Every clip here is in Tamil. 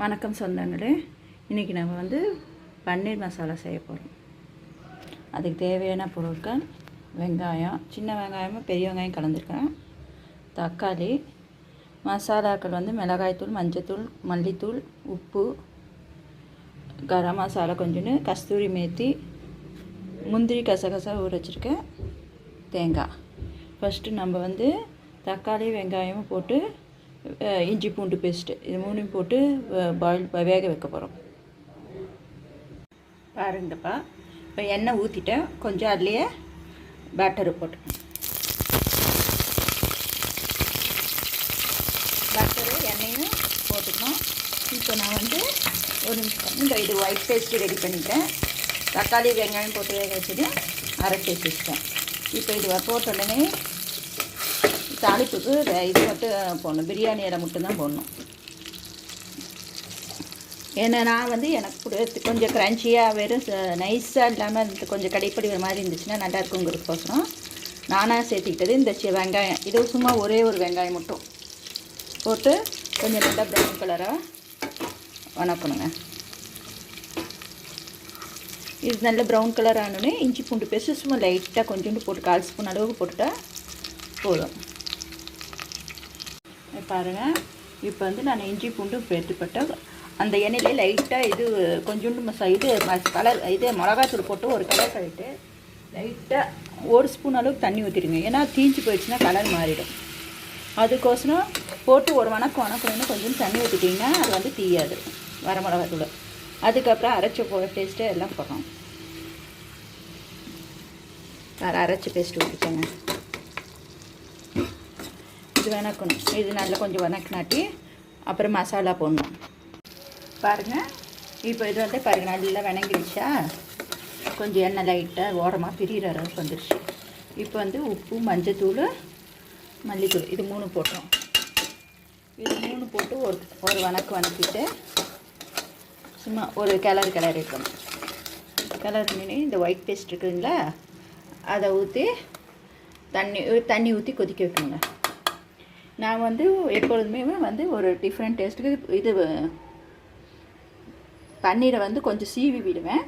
வணக்கம் சொந்தங்களே. இன்றைக்கி நம்ம வந்து பன்னீர் மசாலா செய்ய போகிறோம் அதுக்கு தேவையான பொருட்கள் வெங்காயம் சின்ன வெங்காயமும் பெரிய வெங்காயம் கலந்துருக்கிறேன். தக்காளி மசாலாக்கள் வந்து மிளகாய்த்தூள் மஞ்சத்தூள் மல்லித்தூள் உப்பு கரம் மசாலா கொஞ்சோண்டு கஸ்தூரி மேத்தி முந்திரி கசகசா ஊற வச்சுருக்கேன் தேங்காய். ஃபஸ்ட்டு நம்ம வந்து தக்காளி வெங்காயமும் போட்டு இஞ்சி பூண்டு பேஸ்ட்டு இது மூணையும் போட்டு பாயில் வேக வைக்க போகிறோம் பாருங்கப்பா. இப்போ எண்ணெய் ஊற்றிட்டேன் கொஞ்சம் அதுலேயே பேட்டரு போட்டுக்கணும் பட்டரு எண்ணெயும் போட்டுக்கணும். இப்போ நான் வந்து ஒரு நிமிஷம். இந்த இது ஒயிட் பேஸ்ட்டு ரெடி பண்ணிட்டேன் தக்காளி வெங்காயம் போட்டு வேக வச்சுட்டு அரைச்சி வச்சுட்டேன் இப்போ இது போட்ட உடனே தாளிப்புக்கு இது மட்டும் போடணும். பிரியாணி இடம் மட்டும்தான் போடணும். ஏன்னா நான் வந்து எனக்கு பிடிச்ச கொஞ்சம் க்ரன்ச்சியாக வெறும் நைஸாக இல்லாமல் கொஞ்சம் கடைப்படி ஒரு மாதிரி இருந்துச்சுன்னா நல்லா இருக்குங்கிறதுக்கோசரம் நானாக சேர்த்துக்கிட்டது இந்த வெங்காயம். இது சும்மா ஒரே ஒரு வெங்காயம் மட்டும். போட்டு கொஞ்சம் நல்லா ப்ரௌன் கலராக வணக்கணுங்க. இது நல்ல ப்ரௌன் கலர் ஆனோடனே இஞ்சி பூண்டு பேஸ்ட்டு சும்மா லைட்டாக கொஞ்சோண்டு போட்டு கால் ஸ்பூன் அளவுக்கு போட்டுட்டால் போதும். பாருங்கள் இப்போ வந்து நான் இஞ்சி பூண்டு பேட்டுப்பட்ட அந்த எண்ணெயிலே லைட்டாக இது கொஞ்சோண்டு மசா இது கலர் இது மிளகாத்தூள் போட்டு ஒரு கலர் கழிட்டு லைட்டாக ஒரு ஸ்பூன் அளவுக்கு தண்ணி ஊற்றிடுங்க ஏன்னா தீஞ்சு போயிடுச்சுன்னா கலர் மாறிடும். அதுக்கோசரம் போட்டு ஒரு வணக்கம் வணக்கம்னு கொஞ்சம் தண்ணி ஊற்றிட்டிங்கன்னா அது வந்து தீயாது வர மிளகாத்தூள். அதுக்கப்புறம் அரைச்ச போ பேஸ்ட்டு எல்லாம் போடுறோம் வேறு அரைச்சி பேஸ்ட்டு ஊற்றிக்கோங்க இது வதக்கணும் இது நல்லா கொஞ்சம் வதக்கினாட்டி அப்புறம் மசாலா போடணும். பாருங்கள் இப்போ இது வந்து பாருங்கள் நல்லா வணங்கிடுச்சா? கொஞ்சம் எண்ணெய் லைட்டாக ஓரமாக பிரிகிற அளவுக்கு வந்துடுச்சு இப்போ வந்து உப்பு மஞ்சத்தூள் மல்லித்தூள் இது மூணு போட்டோம். இது மூணு போட்டு ஒரு ஒரு வணக்கு வணக்கிட்டு சும்மா ஒரு கிளறு கிளறி இருக்கணும் கிளறு இந்த ஒயிட் பேஸ்ட் இருக்குதுங்களா? அதை ஊற்றி தண்ணி தண்ணி ஊற்றி கொதிக்க வைக்கணுங்க. நான் வந்து எப்பொழுதுமே வந்து ஒரு டிஃப்ரெண்ட் டேஸ்ட்டுக்கு இது பன்னீரை வந்து கொஞ்சம் சீவி விடுவேன்.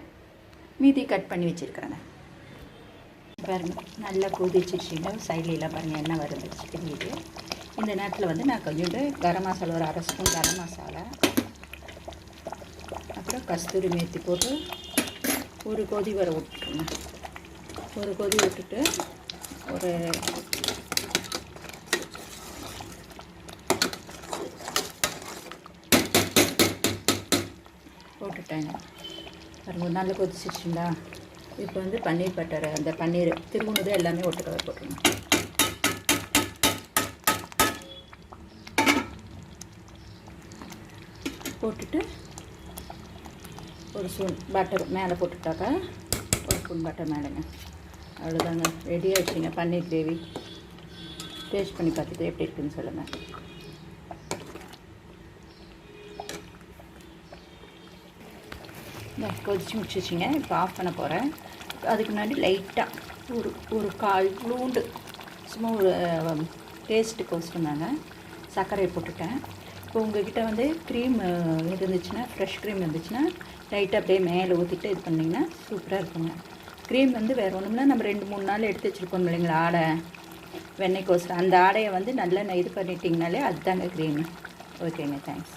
மீதி கட் பண்ணி வச்சுருக்கிறேங்க பாருங்க நல்லா கொதிச்சிச்சுன்னா சைட்லாம் பாருங்கள் எண்ணெய் வருந்துச்சு தெரியுது இந்த நேரத்தில் வந்து நான் கொஞ்சோண்டு கரம் மசாலா ஒரு அரை ஸ்பூன் கரம் மசாலா. அப்புறம் கஸ்தூரி மேத்தி போட்டு ஒரு கொதி வர விட்டுருங்க. ஒரு கொதி விட்டுட்டு ஒரு போட்டுட்டேங்க. பாருங்க நல்லா கொதிச்சிருச்சுங்களா? இப்போ வந்து பன்னீர் பட்டர் அந்த பன்னீர் திருவுணது எல்லாமே ஒட்டுக்கவே போட்டுருங்க. போட்டுட்டு ஒரு ஸ்பூன் பட்டர் மேலே போட்டுட்டாக்கா ஒரு ஸ்பூன் பட்டர் மேலேங்க. அவ்வளோதாங்க. ரெடி ஆயிடுச்சுங்க பன்னீர் கிரேவி. டேஸ்ட் பண்ணி பார்த்துட்டு எப்படி இருக்குதுன்னு சொல்லுங்கள் கொதிச்சு முடிச்சிச்சிங்க இப்போ ஆஃப் பண்ண போகிறேன் அதுக்கு முன்னாடி லைட்டாக ஒரு ஒரு கால் க்ளூண்டு சும்மா ஒரு டேஸ்ட்டுக்கு வச்சுருந்தாங்க சர்க்கரையை போட்டுட்டேன். இப்போ உங்கள்கிட்ட வந்து க்ரீம் இருந்துச்சுன்னா ஃப்ரெஷ் க்ரீம் இருந்துச்சுன்னா லைட்டாக அப்படியே மேலே ஊற்றிட்டு இது பண்ணிங்கன்னா சூப்பராக இருக்குங்க. க்ரீம் வந்து வேறு ஒன்றும்னா நம்ம ரெண்டு மூணு நாள் எடுத்து வச்சுருக்கோம் இல்லைங்களா ஆடை. வெண்ணெய் வெண்ணெய்க்கோசரம் அந்த ஆடையை வந்து நல்லா இது பண்ணிட்டிங்கனாலே அதுதாங்க க்ரீம் ஓகேங்க தேங்க்ஸ்